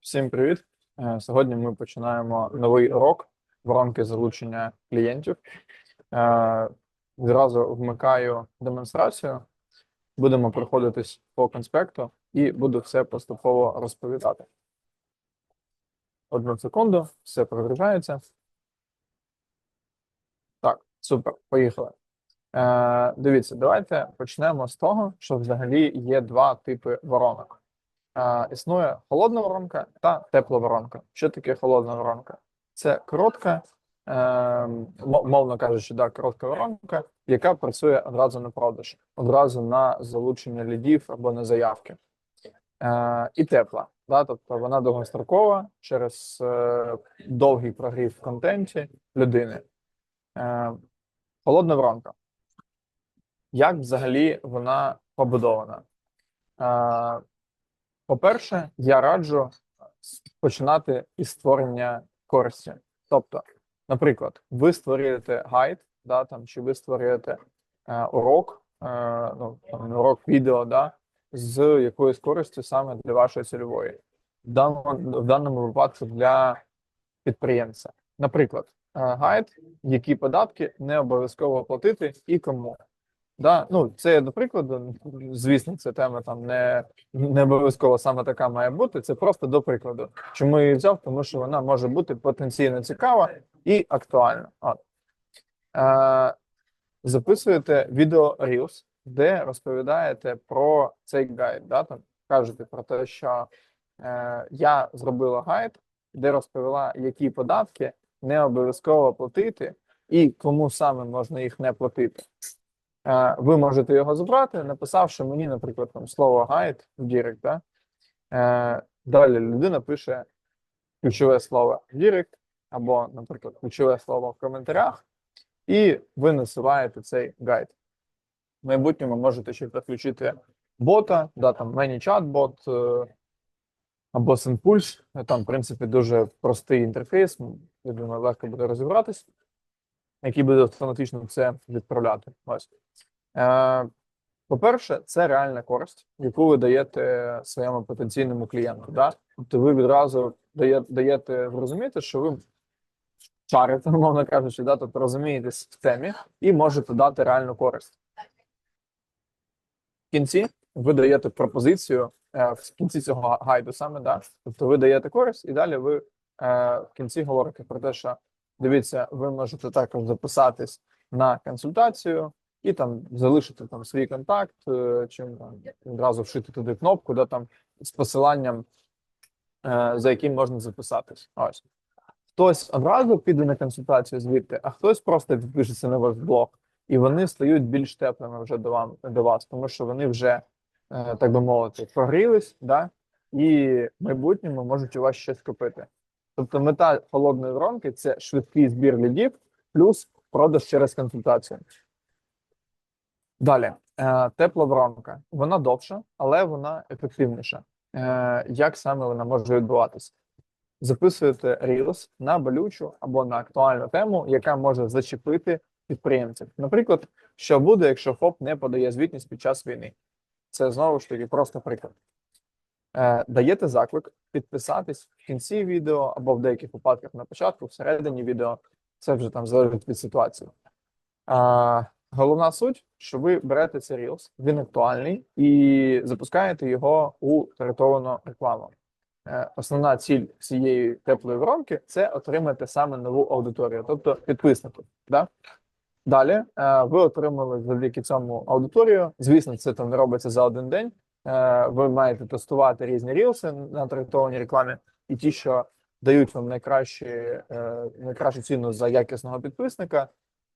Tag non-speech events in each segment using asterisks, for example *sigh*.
Всім привіт! Е, Сьогодні ми починаємо новий урок воронки залучення клієнтів. Е, Зразу вмикаю демонстрацію. Будемо проходитись по конспекту і буду все поступово розповідати. Одну секунду, все прогружається. Так, супер, поїхали. Е, Дивіться, давайте почнемо з того, що взагалі є два типи воронок. Існує холодна воронка та тепла воронка. Що таке холодна воронка? Це коротка, е, мовно кажучи, да, коротка воронка, яка працює одразу на продаж, одразу на залучення лідів або на заявки. Е, і тепла, да, тобто вона довгострокова через е, довгий прогрів в контенті людини. Холодна воронка. Як взагалі вона побудована? По-перше, я раджу починати із створення користі. Тобто, наприклад, ви створюєте гайд, да, там, чи ви створюєте е, урок, е, ну, там, урок відео, да, з якоюсь користю саме для вашої цільової. В даному, в даному випадку для підприємця. Наприклад, е, гайд, які податки не обов'язково платити і кому. Да, ну це до прикладу. Звісно, ця тема там не, не обов'язково саме така має бути. Це просто до прикладу. Чому я її взяв? Тому що вона може бути потенційно цікава і актуальна. От. Е, записуєте відео Reels, де розповідаєте про цей гайд. Да? Там кажете про те, що е, я зробила гайд, де розповіла, які податки не обов'язково платити, і кому саме можна їх не платити. Е, ви можете його забрати, написавши мені, наприклад, там слово гайд в Дірект. Да? Е, далі людина пише ключове слово Дірект, або, наприклад, ключове слово в коментарях, і ви насилаєте цей гайд. В майбутньому можете ще підключити бота, да, там ManyChat-бот е, або SendPulse. Там, в принципі, дуже простий інтерфейс. Я думаю, легко буде розібратись, який буде автоматично це відправляти. Ось. Е, по-перше, це реальна користь, яку ви даєте своєму потенційному клієнту. Да? Тобто ви відразу дає, даєте зрозуміти, що ви шарите, *laughs* умовно кажучи, да? тобто розумієтесь в темі і можете дати реальну користь. В кінці ви даєте пропозицію е, в кінці цього гайду саме, да? тобто ви даєте користь, і далі ви е, в кінці говорите про те, що дивіться, ви можете також записатись на консультацію і там залишити там свій контакт, е, чим там відразу вшити туди кнопку, да, там з посиланням, е, за яким можна записатись. Ось. Хтось одразу піде на консультацію звідти, а хтось просто підпишеться на ваш блог, і вони стають більш теплими вже до вам до вас, тому що вони вже, е, так би мовити, прогрілись, да, і в майбутньому можуть у вас щось купити. Тобто мета холодної воронки це швидкий збір лідів плюс продаж через консультацію. Далі, е, тепла воронка. Вона довша, але вона ефективніша. Е, як саме вона може відбуватися? Записуєте Reels на болючу або на актуальну тему, яка може зачепити підприємців. Наприклад, що буде, якщо ФОП не подає звітність під час війни? Це знову ж таки просто приклад. Е, даєте заклик підписатись в кінці відео або в деяких випадках на початку, всередині відео. Це вже там залежить від ситуації. А, головна суть, що ви берете цей Reels, він актуальний, і запускаєте його у таргетовану рекламу. Е, Основна ціль цієї теплої воронки це отримати саме нову аудиторію, тобто підписників. Да? Далі е, ви отримали завдяки цьому аудиторію. Звісно, це там не робиться за один день. Е, Ви маєте тестувати різні рілси на таргетованій рекламі, і ті, що дають вам найкращі, е, найкращу ціну за якісного підписника,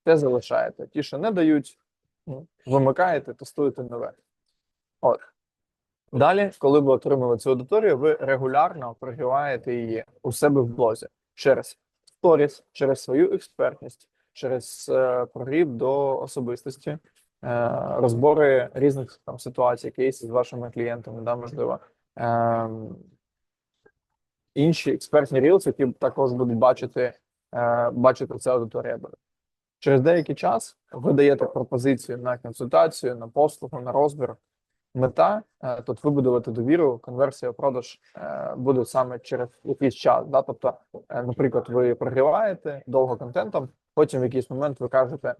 те залишаєте. Ті, що не дають, ну, вимикаєте, тестуєте нове. От. Далі, коли ви отримали цю аудиторію, ви регулярно прогріваєте її у себе в блозі через сторіс, через свою експертність, через е, прогрів до особистості, розбори різних там ситуацій, кейсів з вашими клієнтами, да, можливо. Е, інші експертні рілси, які також будуть бачити, е, бачити ця аудиторія. Через деякий час ви даєте пропозицію на консультацію, на послугу, на розбір. мета е, тут вибудувати довіру, конверсія продаж е, буде саме через якийсь час. Да? Тобто, е, наприклад, ви прогріваєте довго контентом, потім в якийсь момент ви кажете: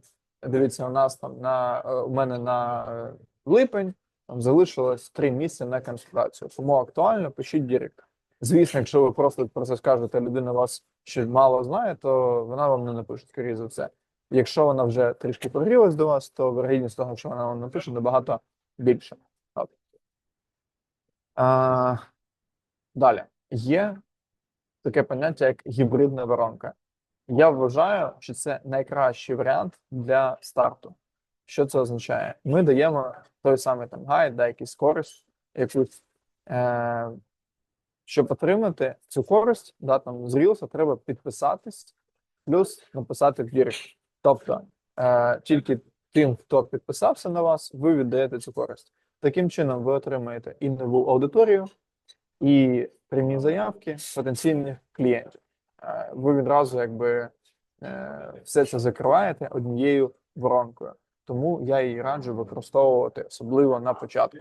дивіться, у нас там на е, у мене на е, липень там залишилось три місяці на консультацію. Тому актуально пишіть дірект. Звісно, якщо ви просто про це скажете, людина вас ще мало знає, то вона вам не напише, скоріше за все. Якщо вона вже трішки прогрілась до вас, то вирогідність того, що вона вам напише, набагато більше. А, далі є таке поняття, як гібридна воронка. Я вважаю, що це найкращий варіант для старту. Що це означає? Ми даємо той самий там гайд, да, якийсь користь, якусь. Е, щоб отримати цю користь, да, там з Reels треба підписатись, плюс написати в. Тобто е, тільки тим, хто підписався на вас, ви віддаєте цю користь. Таким чином, ви отримаєте і нову аудиторію, і прямі заявки потенційних клієнтів. Ви відразу якби е, все це закриваєте однією воронкою. Тому я її раджу використовувати, особливо на початку.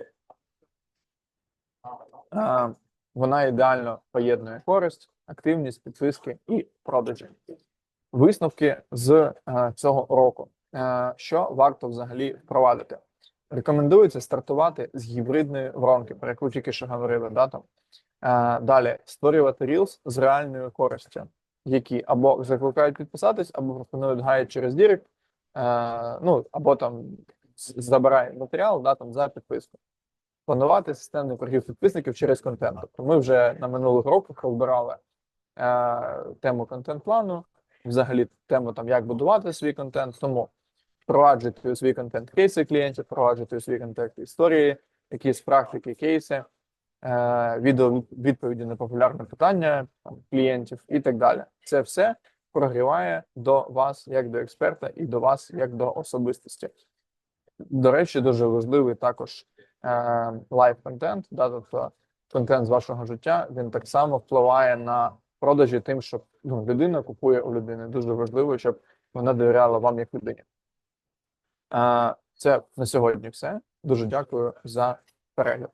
Вона ідеально поєднує користь, активність, підписки і продажі. Висновки з е, цього року. Е, що варто взагалі впровадити? Рекомендується стартувати з гібридної воронки, про яку тільки що говорили. Да, там. Е, далі створювати Reels з реальною користю, які або закликають підписатись, або пропонують гайд через Дірект, е, ну або там забирає матеріал да, там, за підписку планувати системний торгів підписників через контент. Тобто ми вже на минулих роках розбирали е, тему контент-плану, взагалі тему там, як будувати свій контент. Тому впроваджуйте у свій контент кейси клієнтів, впроваджуйте у свій контент історії, якісь практики, кейси, е, відео відповіді на популярне питання там, клієнтів і так далі. Це все прогріває до вас як до експерта і до вас як до особистості. До речі, дуже важливий також лайв контент, да, тобто контент з вашого життя, він так само впливає на продажі тим, що ну, людина купує у людини. Дуже важливо, щоб вона довіряла вам як людині. Це на сьогодні все. Дуже дякую за перегляд.